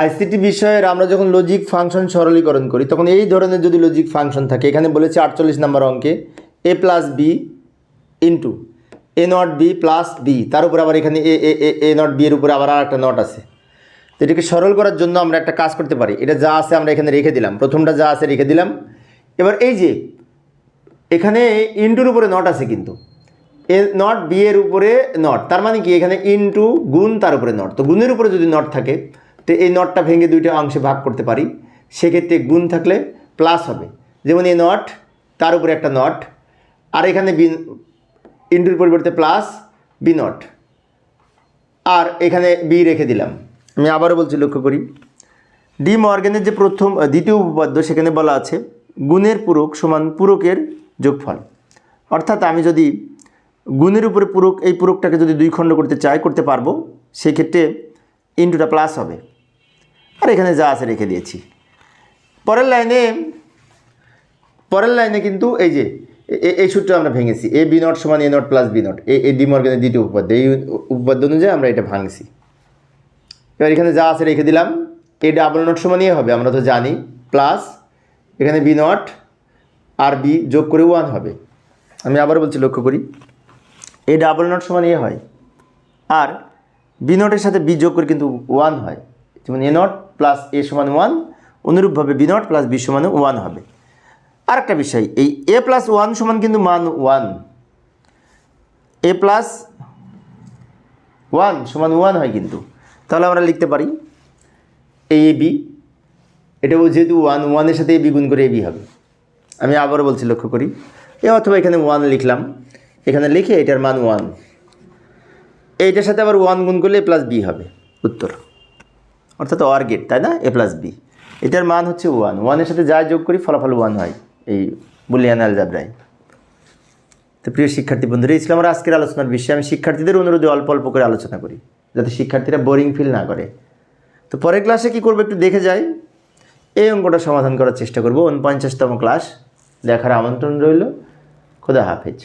ICT বিষয়ের আমরা যখন লজিক ফাংশন সরলীকরণ করি, তখন এই ধরনের যদি লজিক ফাংশন থাকে, এখানে বলেছে আটচল্লিশ নম্বর অঙ্কে A plus B into A not B plus B তার উপরে আবার এখানে এ এ এ নট বি এর উপরে আবার আর একটা নট আছে। তো এটাকে সরল করার জন্য আমরা একটা কাজ করতে পারি। এটা যা আছে আমরা এখানে রেখে দিলাম। প্রথমটা যা আছে রেখে দিলাম। এবার এই যে, এখানে ইন্টুর উপরে নট আছে কিন্তু। এ নট বি এর উপরে নট তার মানে কি? এখানে ইন্টু গুণ তার উপরে নট তো গুণের উপরে যদি নট থাকে তো এই নটটা ভেঙে দুইটা অংশে ভাগ করতে পারি, সেক্ষেত্রে গুণ থাকলে প্লাস হবে। যেমন এই নট, তার উপরে একটা নট, আর এখানে বি, ইন্টুর পরিবর্তে প্লাস বি নট। আর এখানে বি রেখে দিলাম। আমি আবারও বলছি, লক্ষ্য করি। ডি মর্গেনের যে প্রথম দ্বিতীয় উপপাদ্য, সেখানে বলা আছে, গুণের পূরক সমান পূরকের যোগফল। অর্থাৎ আমি যদি গুণের উপরে পূরক, এই পূরকটাকে যদি দুই খণ্ড করতে চাই, করতে পারব, সেক্ষেত্রে ইন্টুটা প্লাস হবে। আর এখানে যা আছে রেখে দিয়েছি। পরের লাইনে পরের লাইনে কিন্তু এই যে, এ- এ- এই সূত্র আমরা ভেঙেছি। এ বি নট সমান A not plus B not. এ ডি মর্গেনের দ্বিতীয় উপপাদ্য। এই উপপাদ্য অনুযায়ী আমরা এটা ভাঙছি। এবার এখানে যা আছে রেখে দিলাম, এ ডাবল নট সমান ইয়ে হবে, আমরা তো জানি। প্লাস এখানে বি নট আর বি যোগ করে ওয়ান হবে। আমি আবার বলছি, লক্ষ্য করি। এ ডাবল নট সমান ইয়ে হয়। আর বি নটের সাথে বি যোগ করে কিন্তু ওয়ান হয়। যেমন এ নট প্লাস এ সমান ওয়ান অনুরূপভাবে বি নট প্লাস বি সমান ওয়ান হবে। আর একটা বিষয়, এই এ প্লাস ওয়ান সমান কিন্তু মান ওয়ান। এ প্লাস ওয়ান সমান ওয়ান হয় কিন্তু। তাহলে আমরা লিখতে পারি এ, বি। এটাও যেহেতু ওয়ান, ওয়ানের সাথে এ বি গুণ করে এ, বি হবে। আমি আবারও বলছি, লক্ষ্য করি। এ অথবা এখানে ওয়ান লিখলাম। এখানে লিখে এটার মান ওয়ান। এইটার সাথে আবার ওয়ান গুণ করলে এ প্লাস বি হবে। উত্তর। অর্থাৎ অর গেট তাই না? এ প্লাস বি এটার মান হচ্ছে ওয়ান ওয়ানের সাথে যা যোগ করি, ফলাফল ওয়ান হয় এই বুলিয়ান আলজাবরায় তো প্রিয় শিক্ষার্থী বন্ধুরা ছিল আমার আজকের আলোচনার বিষয়ে। আমি শিক্ষার্থীদের অনুরোধে অল্প অল্প করে আলোচনা করি, যাতে শিক্ষার্থীরা বোরিং ফিল না করে। তো পরের ক্লাসে কি করব একটু দেখে যাই। এই অঙ্কটা সমাধান করার চেষ্টা করব। উনপঞ্চাশতম ক্লাস দেখার আমন্ত্রণ রইল। খোদা হাফেজ।